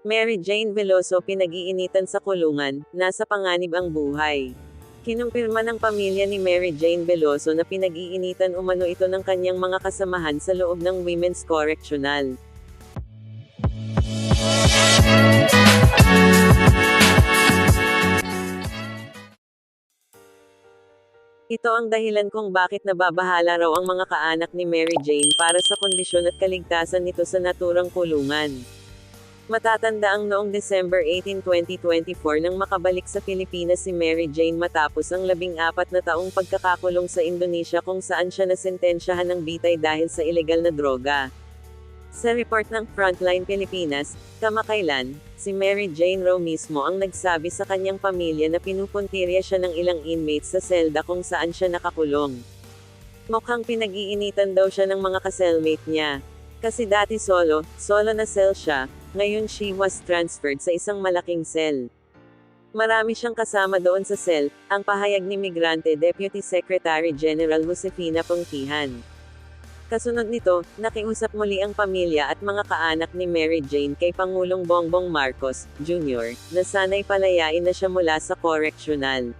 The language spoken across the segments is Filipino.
Mary Jane Veloso pinag-iinitan sa kulungan, nasa panganib ang buhay. Kinumpirma ng pamilya ni Mary Jane Veloso na pinag-iinitan umano ito ng kanyang mga kasamahan sa loob ng Women's Correctional. Ito ang dahilan kung bakit nababahala raw ang mga kaanak ni Mary Jane para sa kondisyon at kaligtasan nito sa naturang kulungan. Matatanda ang noong December 18, 2024 nang makabalik sa Pilipinas si Mary Jane matapos ang labing apat na taong pagkakakulong sa Indonesia kung saan siya nasentensyahan ng bitay dahil sa ilegal na droga. Sa report ng Frontline Pilipinas, kamakailan, si Mary Jane Rowe mismo ang nagsabi sa kanyang pamilya na pinupuntirya siya ng ilang inmates sa selda kung saan siya nakakulong. Mukhang pinag-iinitan daw siya ng mga ka-cellmate niya. Kasi dati solo, solo na cell siya, ngayon she was transferred sa isang malaking cell. Marami siyang kasama doon sa cell, ang pahayag ni Migrante Deputy Secretary General Josefina Pongkihan. Kasunod nito, nakiusap muli ang pamilya at mga kaanak ni Mary Jane kay Pangulong Bongbong Marcos, Jr., na sanay palayain na siya mula sa correctional.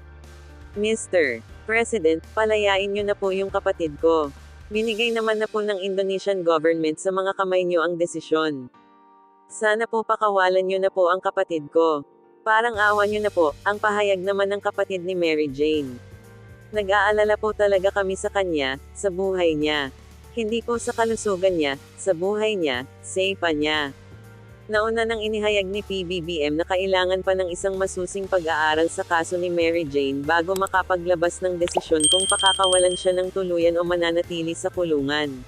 Mr. President, palayain niyo na po yung kapatid ko. Binigay naman na po ng Indonesian government sa mga kamay niyo ang desisyon. Sana po pakawalan niyo na po ang kapatid ko. Parang awa niyo na po, ang pahayag naman ng kapatid ni Mary Jane. Nag-aalala po talaga kami sa kanya, sa buhay niya. Hindi po sa kalusugan niya, sa buhay niya, say pa niya. Nauna nang inihayag ni PBBM na kailangan pa ng isang masusing pag-aaral sa kaso ni Mary Jane bago makapaglabas ng desisyon kung pakakawalan siya ng tuluyan o mananatili sa kulungan.